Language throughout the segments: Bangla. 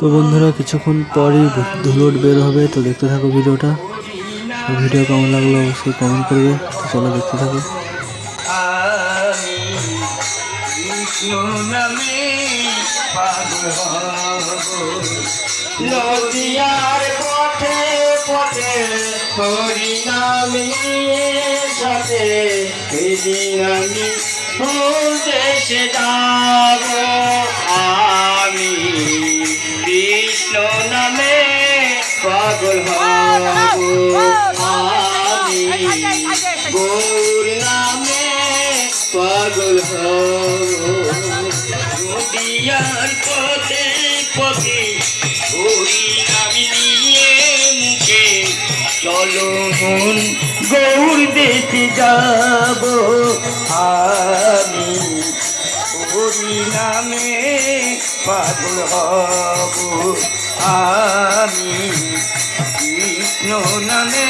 তো বন্ধুরা, কিছুক্ষণ পরই ধুলোট বের হবে, তো দেখতে থাকো ভিডিওটা। ভিডিও কেমন লাগল অবশ্যই কমেন্ট করবে, তো চলো দেখতে থাকো। আমি কৃষ্ণ নামে পাগল হব আমি গৌর নামে পাগল হদিয়ার পথে পথে হরি নামে নিয়ে মুখে। চলো মন গৌর দেশে যাব। আমি হরি নামে পাগল হব। আমি কৃষ্ণ নামে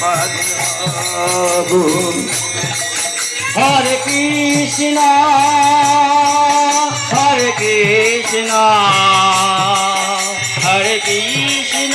পাব হরে কৃষ্ণ হরে কৃষ্ণ হরে কৃষ্ণ।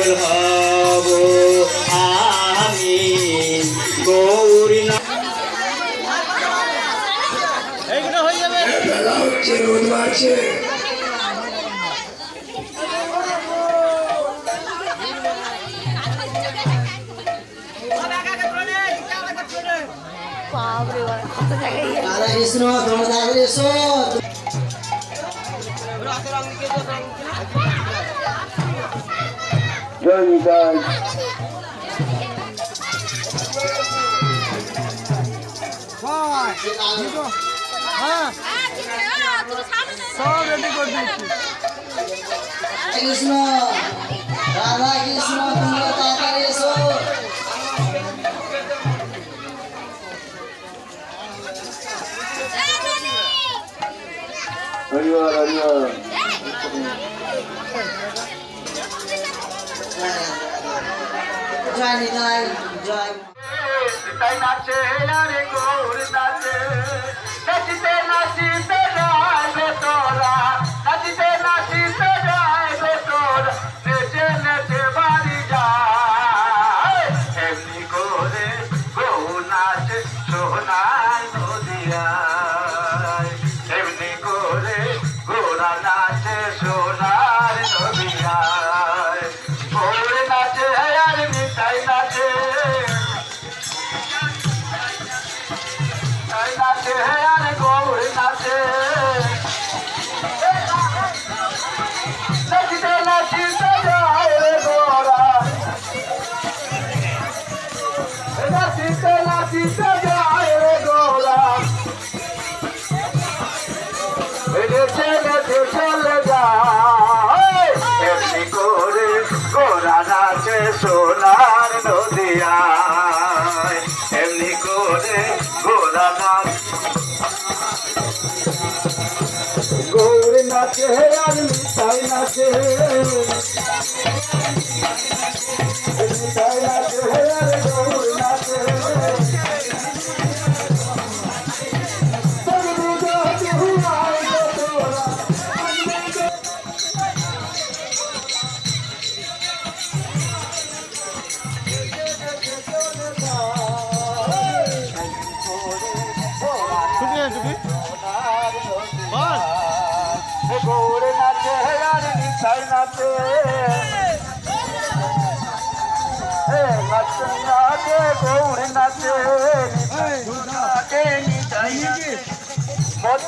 পাগল হব আমি গৌরী হয়ে হচ্ছে রোদ মারছে। রাধা কৃষ্ণ তোমরা তাড়াতাড়ি এসো জয় নিতাই হ্যাঁ সব রেডি করে দিচ্ছি কৃষ্ণ রাধা কৃষ্ণ তোমরা তাড়াতাড়ি এসো। হরিহর হরিহর জয় নিতাই জয়। তাই নাচে আরে গৌর নাচে নাচিতে নাচিতে যায় রে তোরা নাচিতে সোনার নদিয়ায় এমনি করে গোরা গৌর নাচে আর মিঠাই নাচে। মিঠাই নাচে আর গৌর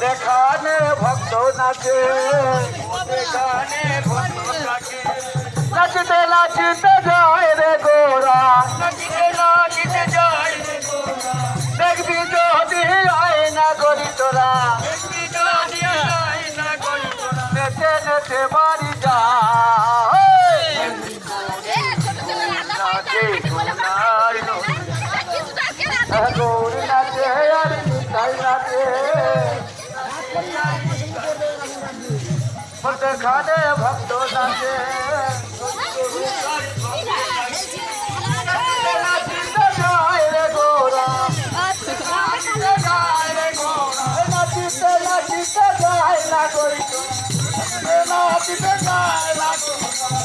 দেখানে ভক্ত নাচে দেখানে ভক্ত নাচে নাচতে নাচতে যায় রে গোরা না করি তোরা। দেখবি যদি আয় না করি তোরা। নেচে নেচে বাড়ি যা। সোনার নদী গৌর নাচে আর নিতাই নাচে। খানে ভক্ত নাচে। নাচিতে যায় না করি নাচিতে যায় না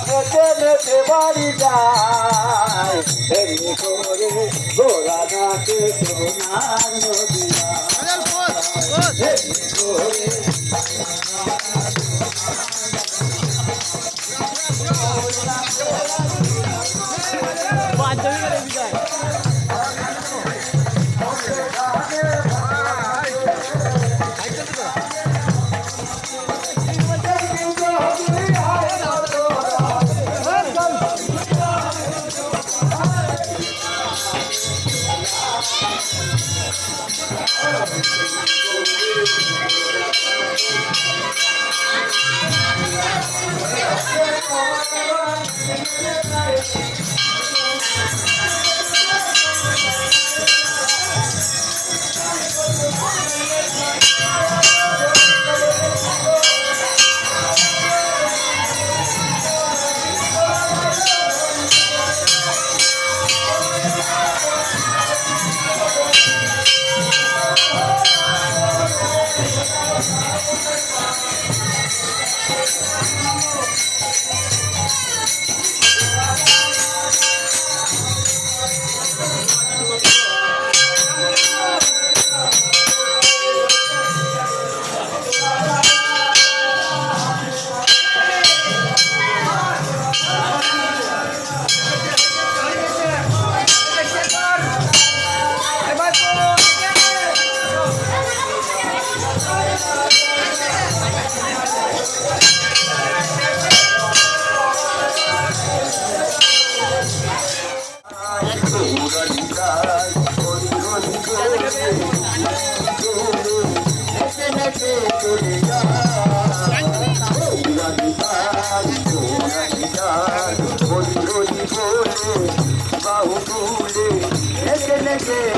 নেচে নেচে বাড়ি যায় এমনি করে গোরা নাচে সোনার নদিয়া। এমনি করে Thank you. লেগে